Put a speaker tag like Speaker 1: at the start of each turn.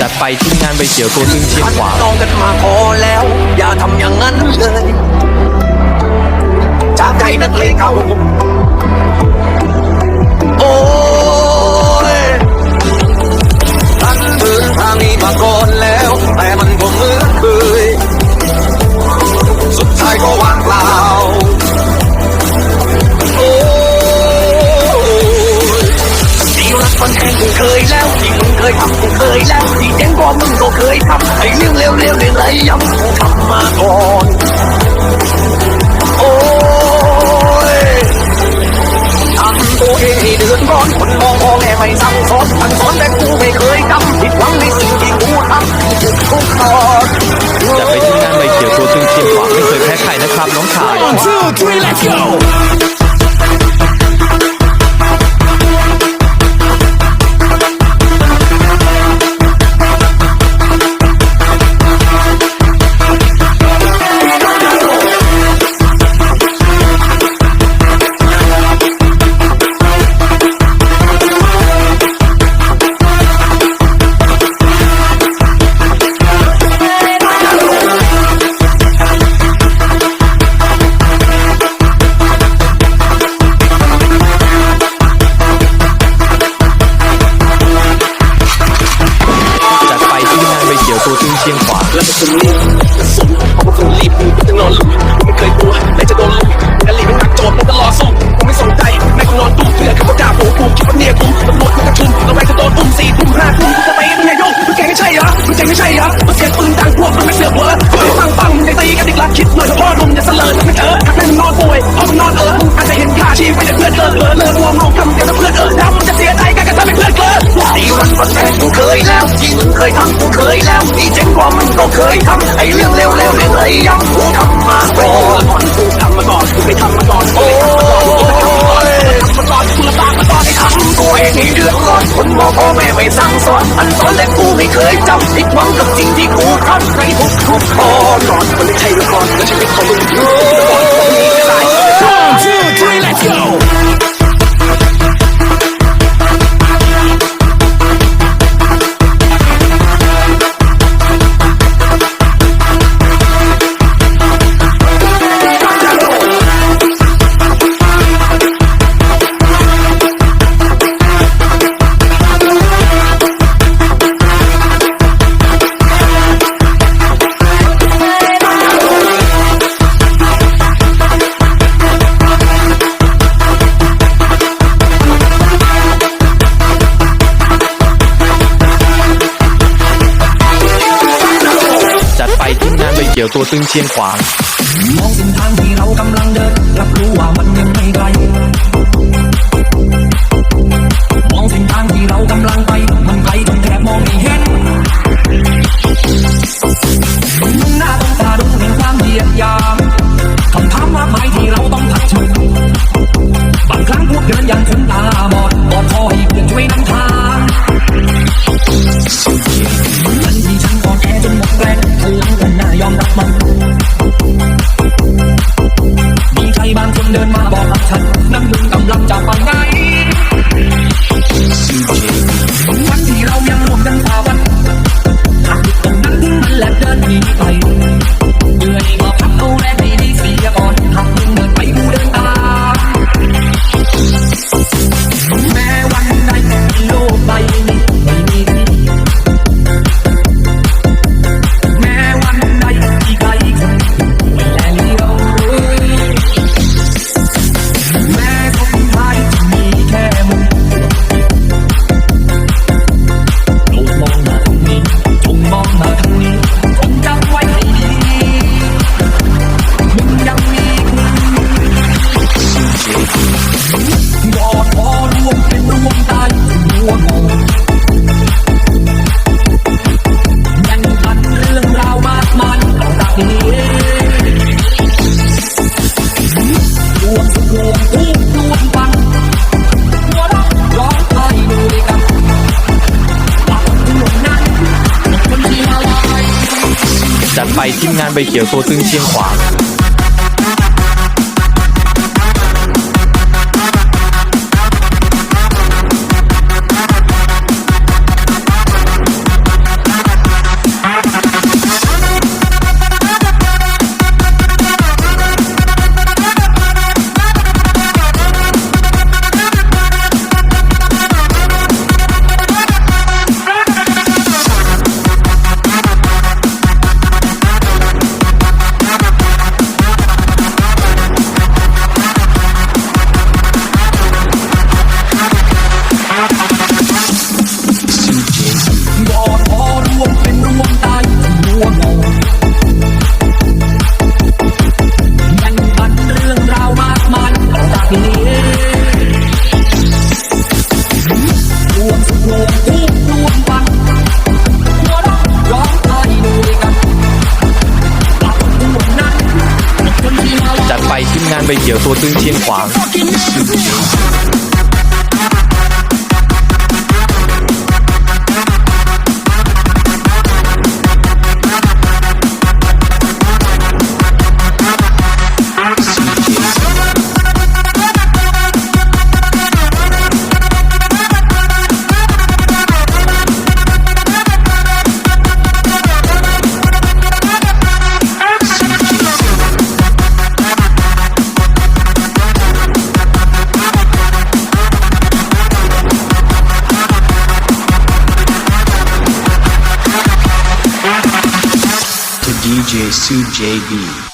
Speaker 1: จัดไปที่งานใบเขียวตัวตึงเชียงขวาง
Speaker 2: ต้องกันมาพอแล้ว อย่าทำอย่างนั้นเลยจากใจนักเลงเขา ตัวตึงเชี
Speaker 1: ยงขวางไม่เคยแพ้ใครนะครับน้องชาย
Speaker 3: One, two, three, let's go!
Speaker 1: ขียวตัวตึงขวา
Speaker 2: แล้วก็คนนี้สนเพราะว่าคนรีบกูจะนอนหลับกูไม่เคยกลัวและจะโดนลุกกะลีเป็นนักโจรมันตลอดสู้กูไม่สนใจแม่กูนอนตู้เพื่อนเขาก็ด่าโผกูคิดว่าเนี่ยกูตำรวจมันกระชุมแล้วแม่จะโดนอุ้มสี่ทุ่มห้าทุ่มกูจะไปเป็นไงโยกมึงเก่งไม่ใช่เหรอมึงเก่งไม่ใช่เหรอมึงเสียงปืนดังพวกมันไม่เสือกเหรอฟังฟังมึงจะตีกันอีกละคิดหน่อย อนและกูไม่เคยจำผิดหวังกับสิ่งที่กูทำในทุกทุกๆตอนนอนมันไม่ใช่ละครและชีวิตของมึงโอ้ยตาย
Speaker 3: One, two, three, let's go!
Speaker 1: ขียวตัวตึงเชียงขวาง
Speaker 4: มองเส้นทางที่เรากำลังเดินรับรู้ว่ามันยังไม่ไกลมองเส้นทางที่เรากำลังไป จัดไปที่งานใบเขี
Speaker 1: ยวตัวตึงเชียงขวาง 三位
Speaker 3: 姐夫
Speaker 5: 尊天话 2JB